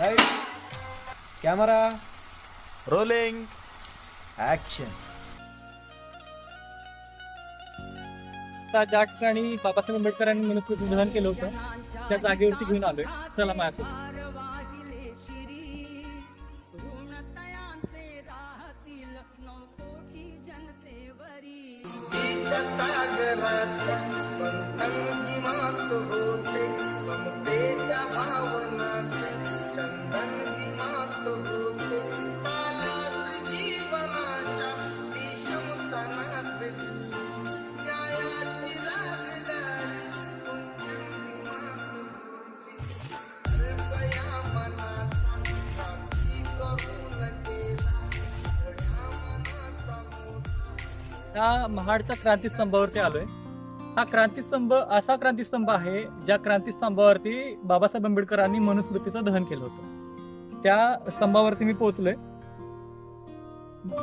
Light camera rolling action आता ज्या ठिकाणी बाबासाहेब आंबेडकरांनी मनुस्मृती दहन केलं होतं त्या जागेवरती घेऊन आलोय. चला माझ्यासोबत त्या महाडच्या क्रांतीस्तंभावरती आलोय. हा क्रांतीस्तंभ असा क्रांतीस्तंभ आहे ज्या क्रांतीस्तंभावरती बाबासाहेब आंबेडकरांनी मनुस्मृतीचं दहन केलं होतं. त्या स्तंभावरती मी पोहोचलोय.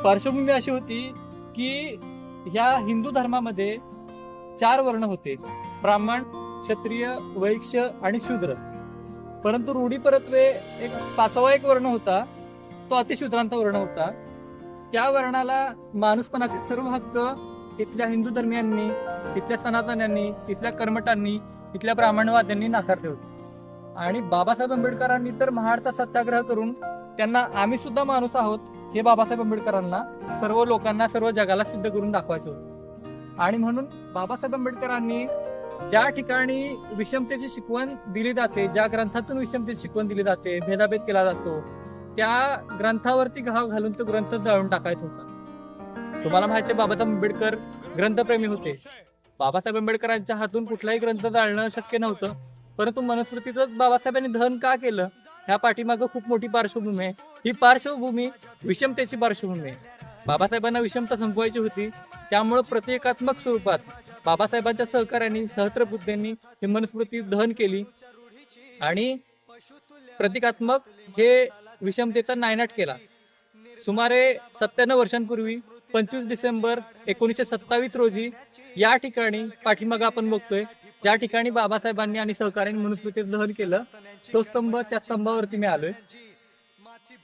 पार्श्वभूमी अशी होती की ह्या हिंदू धर्मामध्ये चार वर्ण होते. ब्राह्मण क्षत्रिय वैश्य आणि शूद्र. परंतु रूढी परत्वे एक पाचवा एक वर्ण होता. तो अतिशूद्रांचा वर्ण होता. त्या वर्णाला माणूसपणाचे सर्व हक्क इथल्या हिंदू धर्मियांनी इथल्या सनातन्यांनी इथल्या कर्मटांनी इथल्या ब्राह्मणवाद्यांनी नाकारले होते. आणि बाबासाहेब आंबेडकरांनी तर महाडचा सत्याग्रह करून त्यांना आम्ही सुद्धा माणूस आहोत हे बाबासाहेब आंबेडकरांना सर्व लोकांना सर्व जगाला सिद्ध करून दाखवायचं होतं. आणि म्हणून बाबासाहेब आंबेडकरांनी ज्या ठिकाणी विषमतेची शिकवण दिली जाते ज्या ग्रंथातून विषमतेची शिकवण दिली जाते भेदाभेद केला जातो त्या ग्रंथावरती घाव घालून तो ग्रंथ जाळून टाकायचा होता. तुम्हाला माहिती आहे बाबासाहेब आंबेडकर ग्रंथप्रेमी होते. बाबासाहेब आंबेडकरांच्या हातून कुठलाही ग्रंथ जाळणं शक्य नव्हतं. परंतु मनुस्मृतीचं बाबासाहेबांनी दहन का केलं? ह्या पाठीमागं खूप मोठी पार्श्वभूमी आहे. ही पार्श्वभूमी विषमतेची पार्श्वभूमी आहे. बाबासाहेबांना विषमता संपवायची होती. त्यामुळं प्रतिकात्मक स्वरूपात बाबासाहेबांच्या सहकार्याने सहस्त्रबुद्धींनी ही मनुस्मृती दहन केली. आणि प्रतिकात्मक हे विषमतेचा नायनाट केला. सुमारे सत्त्याण्णव वर्षांपूर्वी पंचवीस डिसेंबर एकोणीसशे सत्तावीस रोजी या ठिकाणी पाठीमागं आपण बघतोय ज्या ठिकाणी बाबासाहेबांनी आणि सहकार्याने मनुस्मृतीचं दहन केलं तो स्तंभ त्या स्तंभावरती मी आलोय.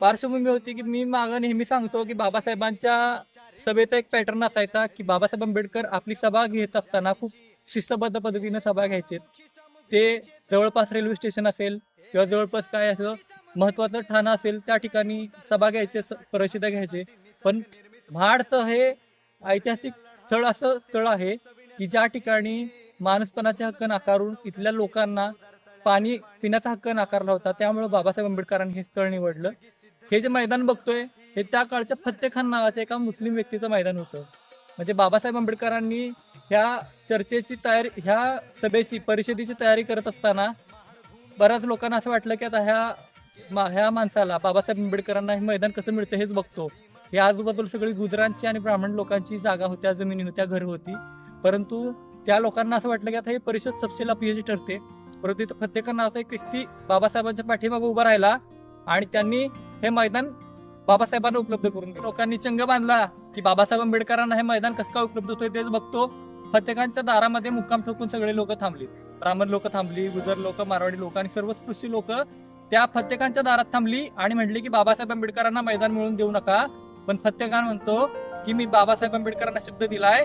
पार्श्वभूमी होती की मी मागं नेहमी सांगतो की बाबासाहेबांच्या सभेचा एक पॅटर्न असायचा की बाबासाहेब आंबेडकर आपली सभा घेत असताना खूप शिस्तबद्ध पद्धतीने सभा घ्यायचे. ते जवळपास रेल्वे स्टेशन असेल किंवा जवळपास काय असं महत्वाचं ठाणं असेल त्या ठिकाणी सभा घ्यायचे स- परिषदा घ्यायचे. पण महाडचं हे ऐतिहासिक स्थळ असं स्थळ आहे की ज्या ठिकाणी माणूसपणाचे हक्क नाकारून इथल्या लोकांना पाणी पिण्याचा हक्क नाकारला होता त्यामुळे बाबासाहेब आंबेडकरांनी हे स्थळ निवडलं. हे जे मैदान बघतोय हे त्या काळच्या फत्तेखान नावाच्या एका मुस्लिम व्यक्तीचं मैदान होतं. म्हणजे बाबासाहेब आंबेडकरांनी ह्या चर्चेची तयारी ह्या सभेची परिषदेची तयारी करत असताना बऱ्याच लोकांना असं वाटलं की आता ह्या मा- ह्या माणसाला बाबासाहेब आंबेडकरांना हे मैदान कसं मिळतं हेच बघतो. हे आजूबाजूला सगळी गुजरांची आणि ब्राह्मण लोकांची जागा होत्या जमिनी होत्या घर होती. परंतु त्या लोकांना असं वाटलं की आता हे परिषद सबसेला अपयशी ठरते. परंतु इथं प्रत्येकांना असं एक व्यक्ती बाबासाहेबांच्या पाठीमागे उभा राहिला आणि त्यांनी हे मैदान बाबासाहेबांना उपलब्ध करून दिलं. लोकांनी चंग बांधला की बाबासाहेब आंबेडकरांना हे मैदान कसं काय उपलब्ध होतंय तेच बघतो. प्रत्येकांच्या दारामध्ये मुक्काम ठोकून सगळे लोक थांबली. ब्राह्मण लोक थांबली गुजर लोक मारवाडी लोक आणि सर्वच कृषी लोक त्या फत्यकांच्या दारात थांबली आणि म्हटली की बाबासाहेब आंबेडकरांना मैदान मिळवून देऊ नका. पण फत्तेकान म्हणतो की मी बाबासाहेब आंबेडकरांना शब्द दिलाय.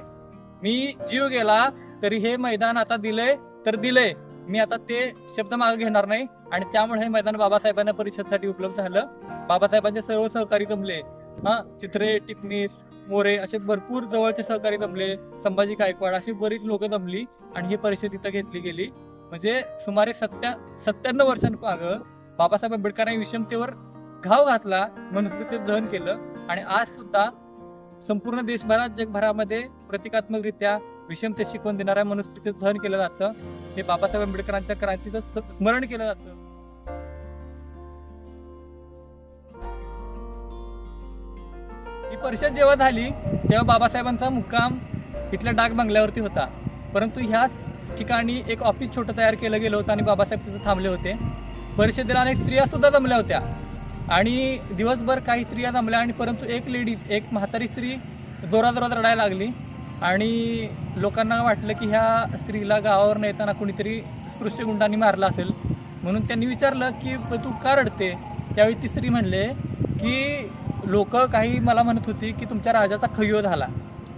मी जीव गेला तरी हे मैदान आता दिलंय तर दिलंय मी आता ते शब्द मागे घेणार नाही. आणि त्यामुळे हे मैदान बाबासाहेबांना परिषदसाठी उपलब्ध झालं. बाबासाहेबांचे सर्व सहकारी जमले. हा चित्रे टिपणीस मोरे असे भरपूर जवळचे सहकारी जमले. संभाजी गायकवाड अशी बरीच लोक जमली आणि ही परिषद इथं घेतली गेली. म्हणजे सुमारे सत्या सत्त्याण्णव वर्षांपाग बाबासाहेब आंबेडकरांनी विषमतेवर घाव घातला मनुस्मृतीत दहन केलं. आणि आज सुद्धा संपूर्ण देशभरात जगभरामध्ये प्रतिकात्मकरित्या विषमते शिकवण देणाऱ्या मनुस्मृतीचं दहन केलं जातं. हे बाबासाहेब आंबेडकरांच्या क्रांतीचं स्मरण केलं जातं. ही परिषद जेव्हा झाली तेव्हा बाबासाहेबांचा मुक्काम इथल्या डाक बंगल्यावरती होता. परंतु ह्याच ठिकाणी एक ऑफिस छोटं तयार केलं गेलं होतं आणि बाबासाहेब तिथं थांबले होते. परिषदेला अनेक स्त्रिया सुद्धा जमल्या होत्या. आणि दिवसभर काही स्त्रिया जमल्या आणि परंतु एक लेडीज एक म्हातारी स्त्री जोराजोरात रडायला लागली. आणि लोकांना वाटलं की ह्या स्त्रीला गावावर येताना कुणीतरी स्पृश्य गुंडांनी मारला असेल. म्हणून त्यांनी विचारलं की तू का रडते? त्यावेळी ती स्त्री म्हणले की लोक काही मला म्हणत होती की तुमच्या राजाचा खयो झाला.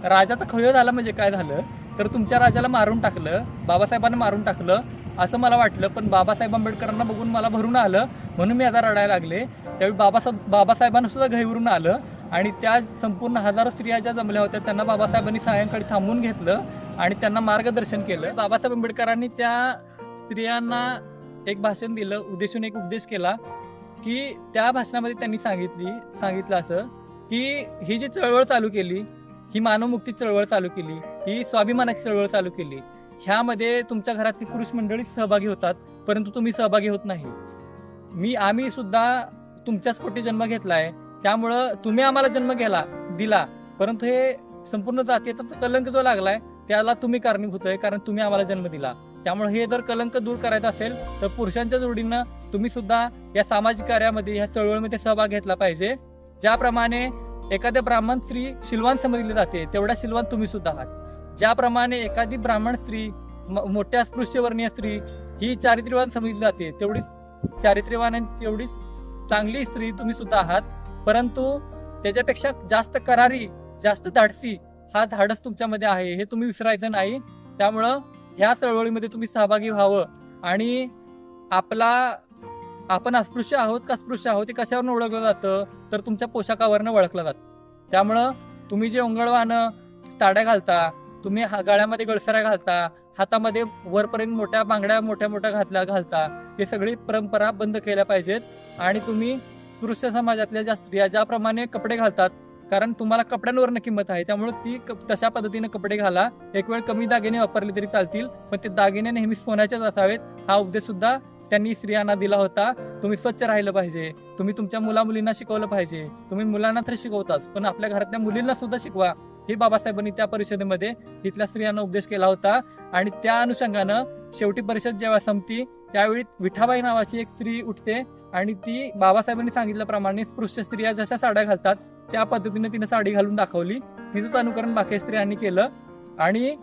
राजाचा खयो झाला म्हणजे काय झालं? तर तुमच्या राजाला मारून टाकलं बाबासाहेबांना मारून टाकलं असं मला वाटलं पण बाबासाहेब आंबेडकरांना बघून मला भरून आलं. म्हणून मी आता रडायला लागले. त्यावेळी बाबासाहेब बाबासाहेबांना सुद्धा घाईवरून आलं आणि त्या संपूर्ण हजारो स्त्रिया ज्या जमल्या होत्या त्यांना बाबासाहेबांनी सायंकाळी थांबून घेतलं आणि त्यांना मार्गदर्शन केलं. बाबासाहेब आंबेडकरांनी त्या स्त्रियांना एक भाषण दिलं उद्देशून एक उपदेश केला की त्या भाषणामध्ये त्यांनी सांगितली सांगितलं असं की ही जी चळवळ चालू केली ही मानवमुक्ती चळवळ चालू केली ही स्वाभिमानाची चळवळ चालू केली ह्यामध्ये तुमच्या घरातली पुरुष मंडळी सहभागी होतात परंतु तुम्ही सहभागी होत नाही. मी आम्ही सुद्धा तुमच्याच पोटी जन्म घेतलाय. त्यामुळं तुम्ही आम्हाला जन्म घ्याला दिला. परंतु हे संपूर्ण जातीचा कलंक जो लागलाय त्याला तुम्ही कारणीभूत आहे कारण तुम्ही आम्हाला जन्म दिला. त्यामुळे हे जर कलंक दूर करायचं असेल तर पुरुषांच्या जोडीनं तुम्ही सुद्धा या सामाजिक कार्यामध्ये या चळवळीमध्ये सहभाग घेतला पाहिजे. ज्याप्रमाणे एखाद्या ब्राह्मण स्त्री शिलवान समजली जाते तेवढ्या शिलवान तुम्ही सुद्धा आहात. ज्याप्रमाणे एखादी ब्राह्मण स्त्री म- मोठ्या स्पृश्यवर्णीय स्त्री ही चारित्र्यवान समजली जाते तेवढीच चारित्र्यवानांची एवढीच चांगली स्त्री तुम्ही सुद्धा आहात. परंतु त्याच्यापेक्षा जास्त करारी जास्त धाडसी हा धाडस तुमच्यामध्ये आहे हे तुम्ही विसरायचं नाही. त्यामुळं ह्या चळवळीमध्ये तुम्ही सहभागी व्हावं. आणि आपला आपण अस्पृश्य आहोत का स्पृश्य आहोत हे कशावरून ओळखलं जातं? तर तुमच्या पोशाखावरनं ओळखलं जातं. त्यामुळं तुम्ही जे ओंगळवानं साड्या घालता तुम्ही हा- गळ्यामध्ये गळसऱ्या घालता हातामध्ये वरपर्यंत मोठ्या बांगड्या मोठ्या मोठ्या घातल्या घालता. हे सगळी परंपरा बंद केल्या पाहिजेत. आणि तुम्ही पुरुष समाजातल्या ज्या स्त्रिया ज्याप्रमाणे कपडे घालतात कारण तुम्हाला कपड्यांवरनं किंमत आहे त्यामुळे ती क- तशा पद्धतीने कपडे घाला. एक वेळ कमी दागिने वापरले तरी चालतील पण ते दागिने नेहमी सोन्याचेच असावेत. हा उपदेश सुद्धा त्यांनी स्त्रियांना दिला होता. तुम्ही स्वच्छ राहिलं पाहिजे. तुम्ही तुमच्या मुला मुलींना शिकवलं पाहिजे. तुम्ही मुलांना तर शिकवताच पण आपल्या घरातल्या मुलींना सुद्धा शिकवा. हे बाबासाहेबांनी त्या परिषदेमध्ये तिथल्या स्त्रियांना उपदेश केला होता. आणि त्या अनुषंगानं शेवटी परिषद जेव्हा संपती त्यावेळी विठाबाई नावाची एक स्त्री उठते आणि ती बाबासाहेबांनी सांगितल्याप्रमाणे स्पृश्य स्त्रिया जशा साड्या घालतात त्या पद्धतीने तिने साडी घालून दाखवली. तिचंच अनुकरण बाकी स्त्रियांनी केलं. आणि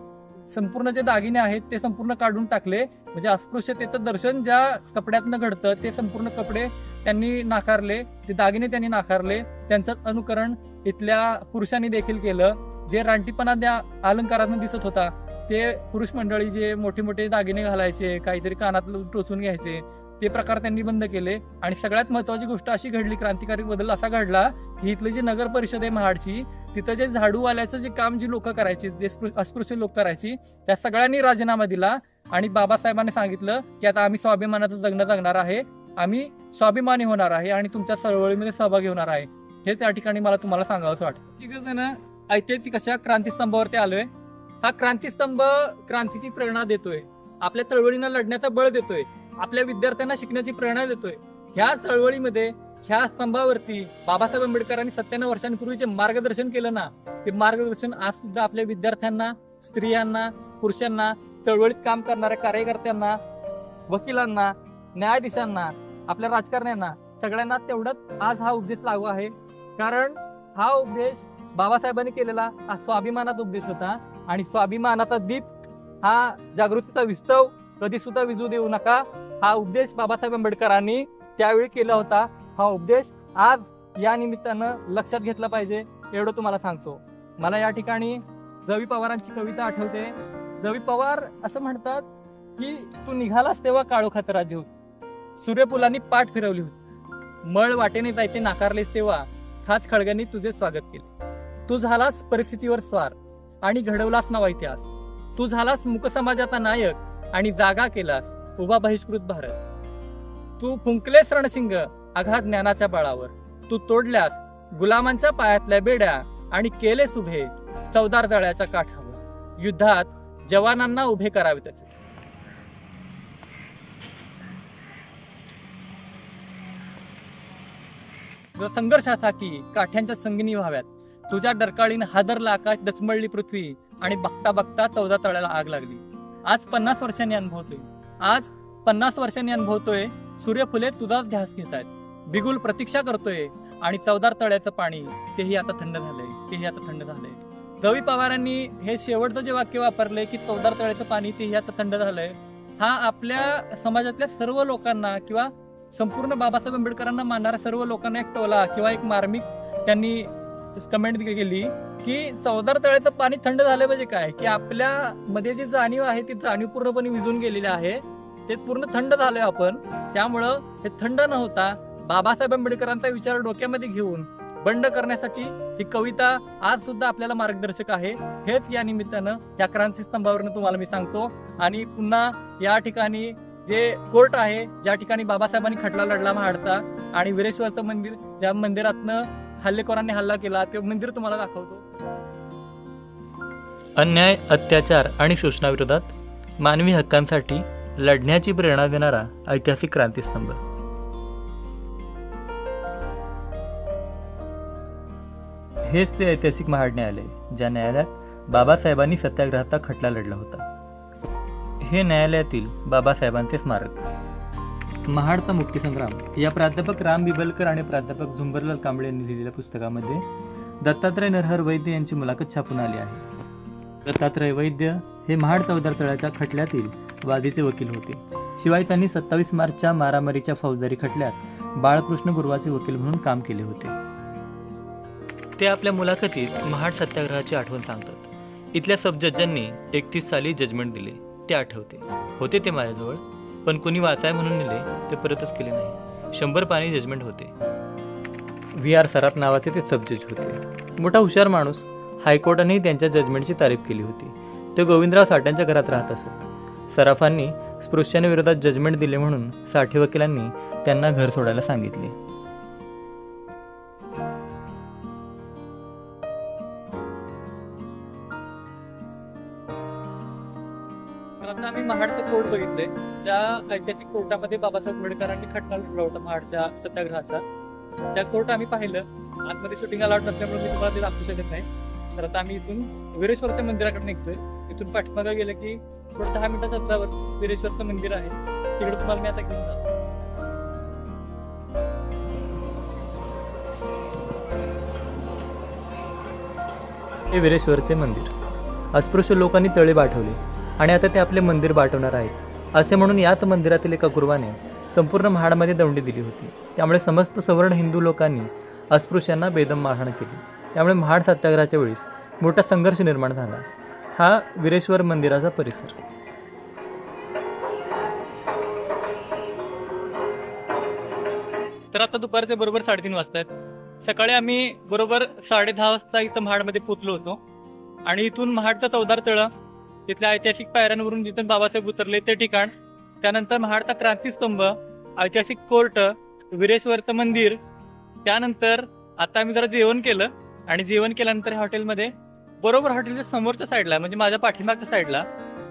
संपूर्ण जे दागिने आहेत ते संपूर्ण काढून टाकले. म्हणजे अस्पृश्यतेचं दर्शन ज्या कपड्यातनं घडतं ते संपूर्ण कपडे त्यांनी नाकारले. ते दागिने त्यांनी नाकारले. त्यांचंच अनुकरण इथल्या पुरुषांनी देखील केलं. जे रानटीपणा त्या अलंकारातून दिसत होता ते पुरुष मंडळी जे मोठे मोठे दागिने घालायचे काहीतरी कानात टोचून घ्यायचे ते प्रकार त्यांनी बंद केले. आणि सगळ्यात महत्वाची गोष्ट अशी घडली क्रांतिकारी बदल असा घडला की इथली जी नगर परिषद आहे महाडची तिथं जे झाडूवाल्याचं जे काम जी लोक करायची जे अस्पृश्य लोक करायची त्या सगळ्यांनी राजीनामा दिला. आणि बाबासाहेबांनी सांगितलं की आता आम्ही स्वाभिमानाचं जगणं जगणार आहे आम्ही स्वाभिमानी होणार आहे आणि तुमच्या चळवळीमध्ये सहभागी होणार आहे. हे त्या ठिकाणी मला तुम्हाला सांगावंसं वाटतं. ठीक आहे ना ऐतिहासिक अशा क्रांतीस्तंभावरती आलोय? हा क्रांतीस्तंभ क्रांतीची प्रेरणा देतोय. आपल्या चळवळींना लढण्याचा बळ देतोय. आपल्या विद्यार्थ्यांना शिकण्याची प्रेरणा देतोय. ह्या चळवळीमध्ये ह्या स्तंभावरती बाबासाहेब आंबेडकरांनी सत्त्याण्णव वर्षांपूर्वी जे मार्गदर्शन केलं ना ते मार्गदर्शन आज सुद्धा आपल्या विद्यार्थ्यांना स्त्रियांना पुरुषांना चळवळीत काम करणाऱ्या कार्यकर्त्यांना वकिलांना न्यायाधीशांना आपल्या राजकारण्यांना सगळ्यांना तेवढंच आज हा उपदेश लागू आहे. कारण हा उपदेश बाबासाहेबांनी केलेला हा स्वाभिमानाचा उपदेश होता. आणि स्वाभिमानाचा दीप हा जागृतीचा विस्तव कधी सुद्धा विजू देऊ नका. हा उपदेश बाबासाहेब आंबेडकरांनी त्यावेळी केला होता. हा उपदेश आज या निमित्तानं लक्षात घेतला पाहिजे. एवढं तुम्हाला सांगतो. मला या ठिकाणी जवी पवारांची कविता आठवते. जवी पवार असं म्हणतात की तू निघालास तेव्हा काळोखात राज्य होत. सूर्यफुलांनी पाठ फिरवली होती. मळ वाटेने जायचे नाकारलेस तेव्हा खास खळग्यांनी तुझे स्वागत केले. तू झालास परिस्थितीवर स्वार आणि घडवलास नवा इतिहास. तू झालास मुक समाजाचा नायक आणि जागा केलास उभा बहिष्कृत भारत. तू फुंकलेस रणसिंग आघात ज्ञानाच्या बळावर. तू तोडल्यास गुलामांच्या पायातल्या बेड्या आणि केलेस उभे चौदार जळ्याच्या काठावर. युद्धात जवानांना उभे करावे त्याचे. संघर्षासाठी संघर्ष असा की काठ्यांच्या संगणी व्हाव्यात. तुझ्या डरकाळीनं हादरला आकाश डचमळली पृथ्वी आणि बघता बघता चौदा तळ्याला आग लागली. आज पन्नास वर्षांनी अनुभवतोय. आज पन्नास वर्षांनी अनुभवतोय सूर्यफुले तुझाच ध्यास घेत आहेत बिगुल प्रतीक्षा करतोय आणि चौदार तळ्याचं पाणी तेही आता थंड झालंय तेही आता थंड झालंय. रवी पवारांनी हे शेवटचं जे वाक्य वापरले की चौदार तळ्याचं पाणी तेही आता थंड झालंय हा आपल्या समाजातल्या सर्व लोकांना किंवा संपूर्ण बाबासाहेब आंबेडकरांना मानणाऱ्या सर्व लोकांना एक टोला किंवा एक मार्मिक त्यांनी कमेंट केली की चौदार तळ्याचं पाणी थंड झालं पाहिजे काय? की आपल्या मध्ये जी जाणीव आहे ती जाणीव पूर्णपणे विजून गेलेली आहे. ते पूर्ण थंड झालोय आपण. त्यामुळं हे थंड न होता बाबासाहेब आंबेडकरांचा विचार डोक्यामध्ये घेऊन बंड करण्यासाठी ही कविता आज सुद्धा आपल्याला मार्गदर्शक आहे. हेच या निमित्तानं या क्रांती स्तंभावरनं तुम्हाला मी सांगतो. आणि पुन्हा या ठिकाणी जे कोर्ट आहे ज्या ठिकाणी बाबासाहेबांनी खटला लढला महाडचा आणि विरेश्वरचं मंदिर ज्या मंदिरातनं हल्लेखोरांनी हल्ला केला ते मंदिर तुम्हाला दाखवतो. अन्याय अत्याचार आणि शोषणाविरोधात मानवी हक्कांसाठी लढण्याची प्रेरणा देणारा ऐतिहासिक क्रांतीस्तंभ. हेच ते ऐतिहासिक महाड न्यायालय ज्या न्यायालयात बाबासाहेबांनी सत्याग्रहाचा खटला लढला होता. हे न्यायालयातील बाबासाहेबांचे स्मारक. महाडचा मुक्तीसंग्राम. या प्राध्यापक राम बिबलकर आणि प्राध्यापक झुंबरलाल कांबळे यांनी लिहिलेल्या पुस्तकामध्ये दत्तात्रय नरहर वैद्य यांची मुलाखत छापून आली आहे. दत्तात्रय वैद्य हे महाड चौदार तळ्याच्या खटल्यातील वादीचे वकील होते. शिवाय त्यांनी सत्तावीस मार्चच्या मारामारीच्या फौजदारी खटल्यात बाळकृष्ण गुरुवाचे वकील म्हणून काम केले होते. ते आपल्या मुलाखतीत महाड सत्याग्रहाची आठवण सांगतात. इथल्या सब एकतीस साली जजमेंट दिले. ते आठवते. होते ते माझ्याजवळ? पण कोणी वाचाय म्हणून नेले ते परतच केले नाही. शंभर पाणी जजमेंट होते. व्ही आर सराफ नावाचे ते सब जज होते. मोठा हुशार माणूस हायकोर्टानेही त्यांच्या जजमेंटची तारीफ केली होती. ते गोविंदराव साठ्यांच्या घरात राहत असत सराफांनी स्पृश्याविरोधात जजमेंट दिले म्हणून साठे वकिलांनी त्यांना घर सोडायला सांगितले. तर आम्ही महाडचं कोर्ट बघितलंय. ज्या ऐतिहासिक कोर्टामध्ये बाबासाहेब आंबेडकरांनी खटला लढला होता महाडच्या सत्याग्रहाचा. त्या कोर्ट आम्ही पाहिलं. आतमध्ये शूटिंग अलाउड नसल्यामुळे मी तुम्हाला ते दाखवू शकत नाही. तर आता आम्ही इथून विरेश्वरच्या मंदिराकडे निघतोय. इथून पाठीमागं गेलं की थोडं दहा मिनिटाच्या अंतरावर विरेश्वरचं मंदिर आहे. तिकडे तुम्हाला मी आता घेऊन जातो. हे वीरेश्वरचे मंदिर. अस्पृश्य लोकांनी तळे पाठवले. आणि आता ते आपले मंदिर पाठवणार आहेत. असे म्हणून याच मंदिरातील एका गुरुवाने संपूर्ण महाडमध्ये दंडी दिली होती. त्यामुळे समस्त सवर्ण हिंदू लोकांनी अस्पृश्यांना बेदम मारहाण केली. त्यामुळे महाड सत्याग्रहाच्या वेळेस मोठा संघर्ष निर्माण झाला. हा वीरेश्वर मंदिराचा परिसर. तर आता दुपारचे बरोबर साडेतीन वाजता आहेत सकाळी आम्ही बरोबर साडे दहा वाजता इथं महाडमध्ये पोचलो होतो. आणि इथून महाडचं चौदार तळं तिथल्या ऐतिहासिक पायऱ्यांवरून जिथून बाबासाहेब उतरले ते ठिकाण. त्यानंतर महाडचा क्रांतीस्तंभ ऐतिहासिक कोर्ट विरेश्वरचं मंदिर. त्यानंतर आता आम्ही जरा जेवण केलं आणि जेवण केल्यानंतर हॉटेलमध्ये बरोबर हॉटेलच्या समोरच्या साईडला म्हणजे माझ्या पाठीमागच्या साईडला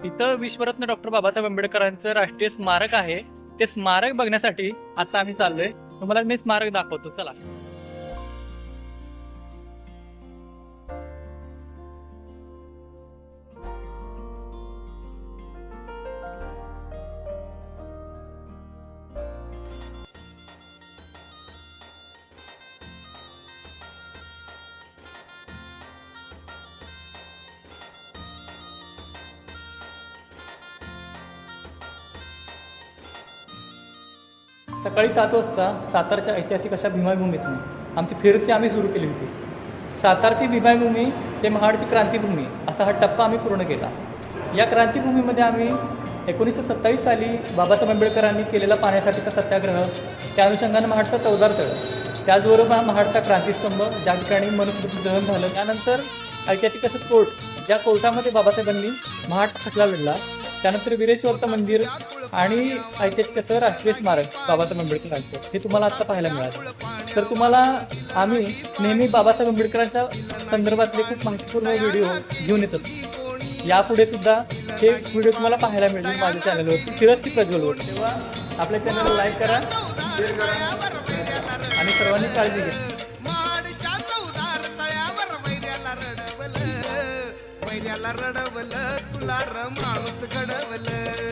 इथं विश्वरत्न डॉक्टर बाबासाहेब आंबेडकरांचं राष्ट्रीय स्मारक आहे. ते स्मारक बघण्यासाठी आता आम्ही चाललोय. तुम्हाला मी स्मारक दाखवतो. चला. सकाळी सात वाजता सातारच्या ऐतिहासिक अशा भीमाभूमीतून आमची फिरती आम्ही सुरू केली होती. सातारची भीमाभूमी ते महाडची क्रांतीभूमी असा हा टप्पा आम्ही पूर्ण केला. या क्रांतीभूमीमध्ये आम्ही एकोणीसशे सत्तावीस साली बाबासाहेब आंबेडकरांनी केलेला पाण्यासाठीचा सत्याग्रह त्या अनुषंगाने महाडचा चौदार तळ त्याचबरोबर हा महाडचा क्रांतीस्तंभ ज्या ठिकाणी मनुस्मृती दहन झालं. त्यानंतर ऐतिहासिक असं कोर्ट ज्या कोर्टामध्ये बाबासाहेबांनी महाड खटला लढला त्यानंतर विरेश्वरचं मंदिर आणि ऐतिहासिक राष्ट्रीय स्मारक बाबासाहेब आंबेडकर आंबेडकरांचं हे तुम्हाला आता पाहायला मिळालं. तर तुम्हाला आम्ही नेहमी बाबासाहेब आंबेडकरांच्या संदर्भातले खूप माहितीपूर्ण व्हिडिओ घेऊन येत. असतो यापुढे सुद्धा हे व्हिडिओ तुम्हाला पाहायला मिळतील माझ्या चॅनलवरती फिरस्ती प्रज्वलवर. तेव्हा आपल्या चॅनलला लाईक करा शेअर करा आणि सर्वांनी काळजी घ्या. त्याला रडवलं तुला र माणूस घडवलं.